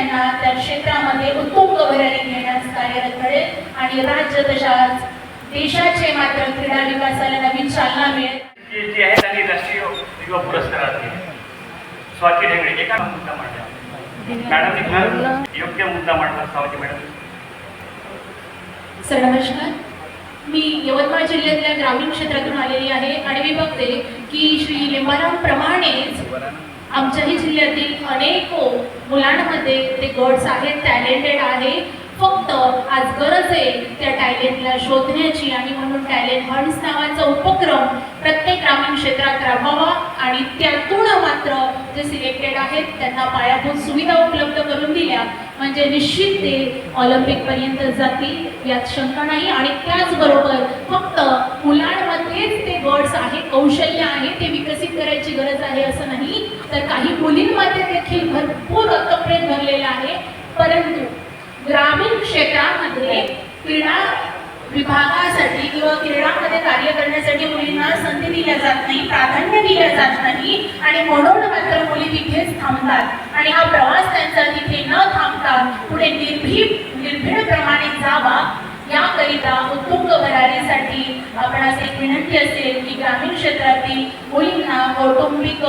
त्यांना त्या क्षेत्रामध्ये उत्तुंग भरारी घेण्यास कार्यरत घडेल आणि राज्य तशाच देशाचे मात्र क्रीडा विकासाला नवीन चालना मिळेल. जे आहे त्यांनी राष्ट्रीय युवा स्वाती ढेंगळे एका मुद्दा मांडला मॅडमने फार योग्य मुद्दा मांडला स्वाती मॅडम. सर नमस्कार. मी यवतमाळ जिल्ह्यातल्या ग्रामीण क्षेत्रातून आलेली आहे आणि मी बघते की श्री लिंबारामप्रमाणेच आमच्याही जिल्ह्यातील अनेक मुलांमध्ये ते गट्स आहेत टॅलेंटेड आहे. फक्त आज गरज आहे त्या टॅलेंटला शोधण्याची आणि म्हणून टॅलेंट हंट्स नावाचा उपक्रम प्रत्येक ग्रामीण क्षेत्रात राबवावा आणि त्यातून मात्र जे सिलेक्टेड आहेत त्यांना पायाभूत सुविधा उपलब्ध करून दिल्या. म्हणजे निश्चित ते ऑलिम्पिकपर्यंत जातील यात शंका नाही. आणि त्याचबरोबर फक्त मुलांमध्येच ते गट्स आहे कौशल्य आहे ते विकसित करायची गरज आहे असं नाही. तर काही मुलींमध्ये देखील भरपूर रक्तप्रेत भरलेला आहे. परंतु ग्रामीण क्षेत्रामध्ये क्रीडा विभागासाठी किंवा क्रीडामध्ये कार्य करण्यासाठी मुलींना संधी दिल्या जात नाही प्राधान्य दिल्या जात नाही आणि म्हणून मात्र मुली तिथेच थांबतात. आणि हा प्रवास त्यांचा तिथे न थांबता पुढे निर्भीड निर्भीडप्रमाणे जावा. याकरिता उत्तुंग भरारीसाठी आपणास एक विनंती असेल की ग्रामीण क्षेत्रातील मुलींना कौटुंबिक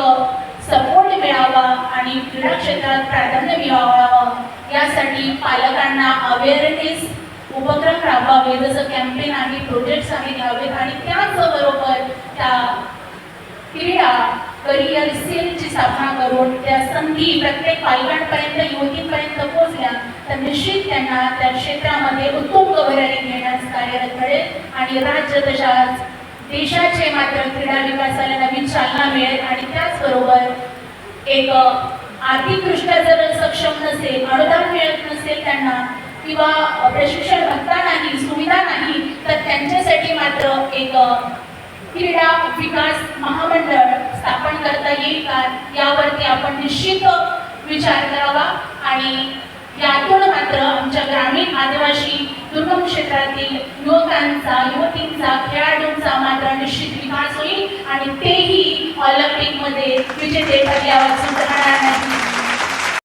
सपोर्ट मिळावा आणि क्रीडा क्षेत्रात प्राधान्य मिळावं यासाठी पालकांना अवेअरनेस उपक्रम राबवावे. जसं कॅम्पेन आहे प्रोजेक्ट्स आहे घ्यावेत आणि त्याचबरोबर त्या क्रीडा करिअर सेलची स्थापना करून त्या संधी प्रत्येक पालकांपर्यंत युवतींपर्यंत पोहोचल्या तर निश्चित त्यांना त्या क्षेत्रामध्ये उत्तम भरारी घेण्यास कार्यरत करेल आणि राज्य तशाच देशाचे मात्र क्रीडा विकासाला नवीन चालना मिळेल आणि त्याचबरोबर एक आर्थिकदृष्ट्या जर सक्षम नसेल अनुदान मिळत नसेल त्यांना किंवा प्रशिक्षण भत्ता नाही सुविधा नाही तर त्यांच्यासाठी मात्र एक क्रीडा विकास महामंडळ स्थापन करता येईल का? यावरती आपण निश्चित विचार करावा. आणि यातून मात्र आमच्या ग्रामीण आदिवासी दुर्गम क्षेत्रातील युवकांचा युवक खेळाडूंचा मात्र निश्चित विकास होईल आणि तेही ऑलिम्पिकमध्ये विजेते ठरल्यावर राहणार नाही.